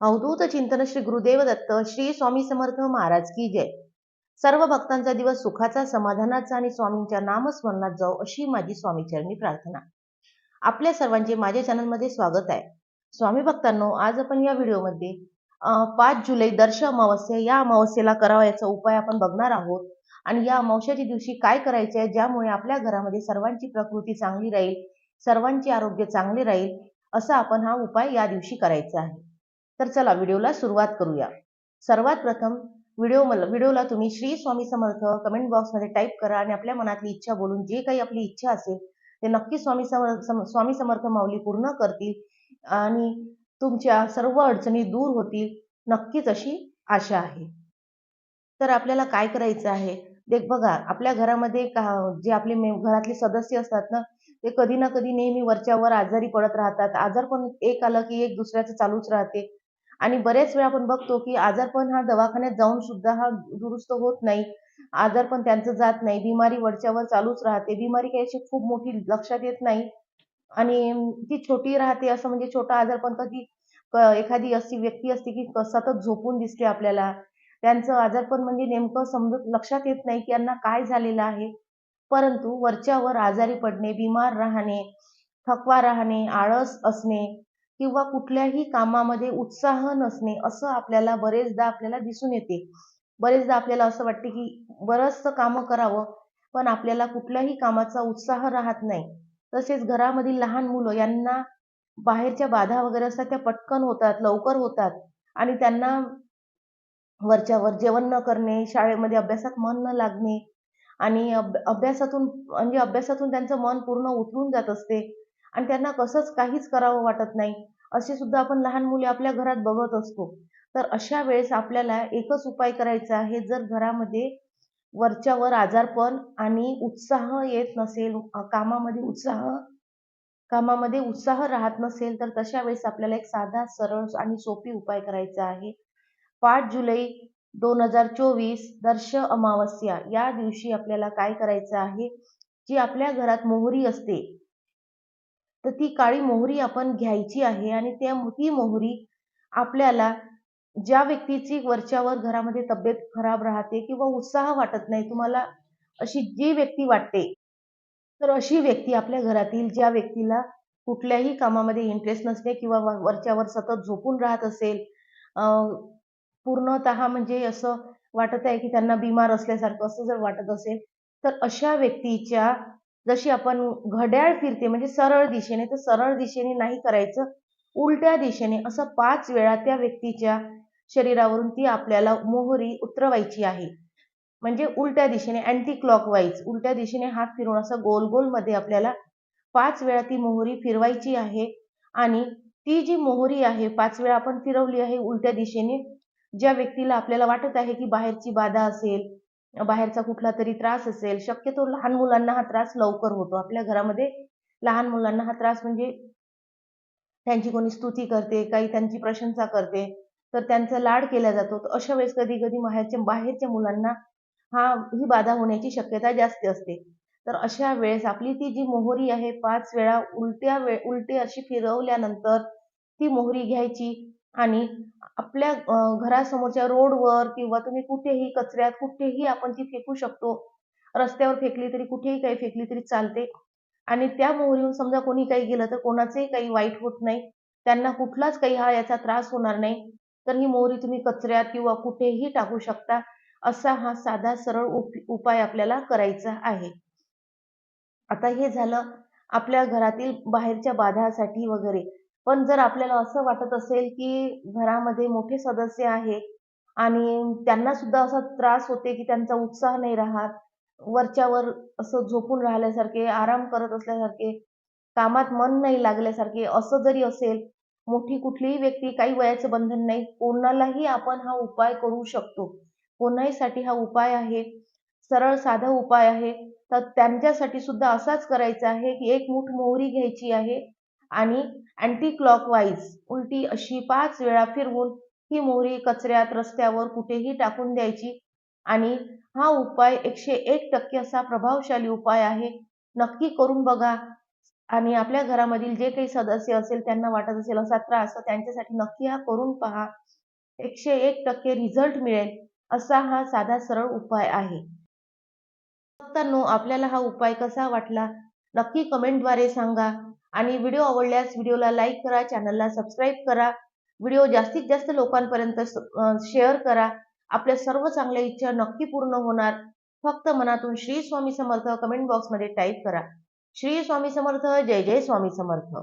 अवधूत चिंतन श्री गुरुदेव दत्त श्री स्वामी समर्थ महाराज की जय. सर्व भक्तांचा दिवस सुखाचा समाधानाचा आणि स्वामींच्या नामस्मरणात जाऊ अशी माझी स्वामीचरणी प्रार्थना. आपल्या सर्वांचे माझ्या चॅनलमध्ये स्वागत आहे. स्वामी भक्तांनो आज आपण या व्हिडिओमध्ये पाच जुलै दर्श अमावस्या या अमावस्येला करावा याचा उपाय आपण बघणार आहोत. आणि या अमावस्याच्या दिवशी काय करायचे आहे ज्यामुळे आपल्या घरामध्ये सर्वांची प्रकृती चांगली राहील सर्वांचे आरोग्य चांगले राहील असा आपण हा उपाय या दिवशी करायचा आहे. तर चला व्हिडिओला सुरुवात करूया. सर्वात प्रथम व्हिडिओ व्हिडिओला तुम्ही श्री स्वामी समर्थ कमेंट बॉक्समध्ये टाईप करा आणि आपल्या मनातली इच्छा बोलून जे काही आपली इच्छा असेल ते नक्की स्वामी समर्थ स्वामी समर्थ माऊली पूर्ण करतील आणि तुमच्या सर्व अडचणी दूर होतील नक्कीच अशी आशा आहे. तर आपल्याला काय करायचं आहे? देख बघा आपल्या घरामध्ये का- जे आपले घरातले सदस्य असतात ना ते कधी ना कधी नेहमी वरच्यावर आजारी पडत राहतात. आजार पण एक आलं की एक दुसऱ्याचं चालूच राहते. आणि बरेच वेळा आपण बघतो की आजारपण हा दवाखान्यात जाऊन सुद्धा हा दुरुस्त होत नाही. आजारपण त्यांचं जात नाही. बिमारी वरच्यावर चालूच राहते. बिमारी काही अशी खूप मोठी लक्षात येत नाही. आणि ती छोटी राहते असं म्हणजे छोटा आजारपण कधी क- एखादी अशी व्यक्ती असते की क- सतत झोपून दिसते आपल्याला. त्यांचं आजारपण म्हणजे नेमकं समजत लक्षात येत नाही की यांना काय झालेलं आहे. परंतु वरच्यावर आजारी पडणे बिमार राहणे थकवा राहणे आळस असणे किंवा कुठल्याही कामामध्ये उत्साह नसणे असं आपल्याला बरेचदा आपल्याला दिसून येते. बरेचदा आपल्याला असं वाटते की बरंचसं कामं करावं पण आपल्याला कुठल्याही कामाचा उत्साह राहत नाही. तसेच घरामधील लहान मुलं यांना बाहेरच्या बाधा वगैरे असतात त्या पटकन होतात लवकर होतात आणि त्यांना वरच्यावर जेवण न करणे शाळेमध्ये अभ्यासात मन न लागणे आणि अभ्यासातून म्हणजे अभ्यासातून त्यांचं मन पूर्ण उतरून जात असते. आणि त्यांना कसंच काहीच करावं वाटत नाही. असे सुद्धा आपण लहान मुले आपल्या घरात बघत असतो. तर अशा वेळेस आपल्याला एकच उपाय करायचा आहे जर घरामध्ये वरच्यावर आजारपण आणि उत्साह येत नसेल कामामध्ये उत्साह कामामध्ये उत्साह राहत नसेल तर तशा वेळेस आपल्याला एक साधा सरळ आणि सोपी उपाय करायचा आहे. पाच जुलै दोन हजार चोवीस दर्श अमावस्या या दिवशी आपल्याला काय करायचं आहे? जी आपल्या घरात मोहरी असते तर ती काळी मोहरी आपण घ्यायची आहे आणि त्या ती मोहरी आपल्याला ज्या व्यक्तीची वरच्यावर घरामध्ये तब्येत खराब राहते किंवा उत्साह वाटत नाही तुम्हाला अशी जी व्यक्ती वाटते तर अशी व्यक्ती आपल्या घरातील ज्या व्यक्तीला कुठल्याही कामामध्ये इंटरेस्ट नसते किंवा वरच्यावर सतत झोपून राहत असेल पूर्णत पूर्णतः म्हणजे असं वाटत आहे की त्यांना बिमार असल्यासारखं असं जर वाटत असेल तर अशा व्यक्तीच्या जशी आपण घड्याळ फिरते म्हणजे सरळ दिशेने तर सरळ दिशेने नाही करायचं उलट्या दिशेने. असं पाच वेळा त्या व्यक्तीच्या शरीरावरून ती आपल्याला मोहरी उतरवायची आहे. म्हणजे उलट्या दिशेने अँटी क्लॉकवाईज उलट्या दिशेने हात फिरून असं गोल गोलमध्ये आपल्याला पाच वेळा ती मोहरी फिरवायची आहे. आणि ती जी मोहरी आहे पाच वेळा आपण फिरवली आहे उलट्या दिशेने ज्या व्यक्तीला आपल्याला वाटत आहे की बाहेरची बाधा असेल बाहेरचा कुठला तरी त्रास असेल शक्यतो लहान मुलांना हा त्रास लवकर होतो. आपल्या घरामध्ये लहान मुलांना हा त्रास म्हणजे त्यांची कोणी स्तुती करते काही त्यांची प्रशंसा करते तर त्यांचा लाड केला जातो. तर अशा वेळेस कधी कधी बाहेरच्या बाहेरच्या मुलांना हा ही बाधा होण्याची शक्यता जास्त असते. तर अशा वेळेस आपली ती जी मोहरी आहे पाच वेळा उलट्या वे उलटी अशी फिरवल्यानंतर ती मोहरी घ्यायची आणि आपल्या घरासमोरच्या रोडवर किंवा तुम्ही कुठेही कचऱ्यात कुठेही आपण ती फेकू शकतो रस्त्यावर फेकली तरी कुठेही काही फेकली तरी चालते. आणि त्या मोहरीहून समजा कोणी काही गेलं तर कोणाचंही काही वाईट होत नाही. त्यांना कुठलाच काही हा याचा त्रास होणार नाही. तर ही मोहरी तुम्ही कचऱ्यात किंवा कुठेही टाकू शकता. असा हा साधा सरळ उप- उपाय आपल्याला करायचा आहे. आता हे झालं आपल्या घरातील बाहेरच्या बाधासाठी वगैरे. पण जर आपल्याला असं वाटत असेल की घरामध्ये मोठे सदस्य आहे आणि त्यांना सुद्धा असा त्रास होते की त्यांचा उत्साह नाही राहत वरच्यावर असं झोपून राहिल्यासारखे आराम करत असल्यासारखे कामात मन नाही लागल्यासारखे असं जरी असेल मोठी कुठलीही व्यक्ती काही वयाचं बंधन नाही कोणालाही आपण हा उपाय करू शकतो. कोणाहीसाठी हा उपाय आहे? सरळ साधा उपाय आहे? तर त्यांच्यासाठी सुद्धा असाच करायचा आहे की एक मुठ मोहरी घ्यायची आहे आणि अँटी क्लॉकवाईज उलटी अशी पाच वेळा फिरवून ही मोहरी कचऱ्यात रस्त्यावर कुठेही टाकून द्यायची. आणि हा उपाय एकशे एक टक्के असा प्रभावशाली उपाय आहे. नक्की करून बघा. आणि आपल्या घरामधील जे काही सदस्य असेल त्यांना वाटत असेल असा त्रास तर त्यांच्यासाठी नक्की हा करून पहा. एकशे एक टक्के रिझल्ट मिळेल असा हा साधा सरळ उपाय आहे. आपल्याला हा उपाय कसा वाटला? नक्की कमेंटद्वारे सांगा. आणि व्हिडिओ आवडल्यास व्हिडिओला लाईक करा चॅनलला सबस्क्राईब करा. व्हिडिओ जास्तीत जास्त लोकांपर्यंत शेअर करा. आपल्या सर्व चांगल्या इच्छा नक्की पूर्ण होणार. फक्त मनातून श्री स्वामी समर्थ कमेंट बॉक्समध्ये टाईप करा. श्री स्वामी समर्थ जय जय स्वामी समर्थ.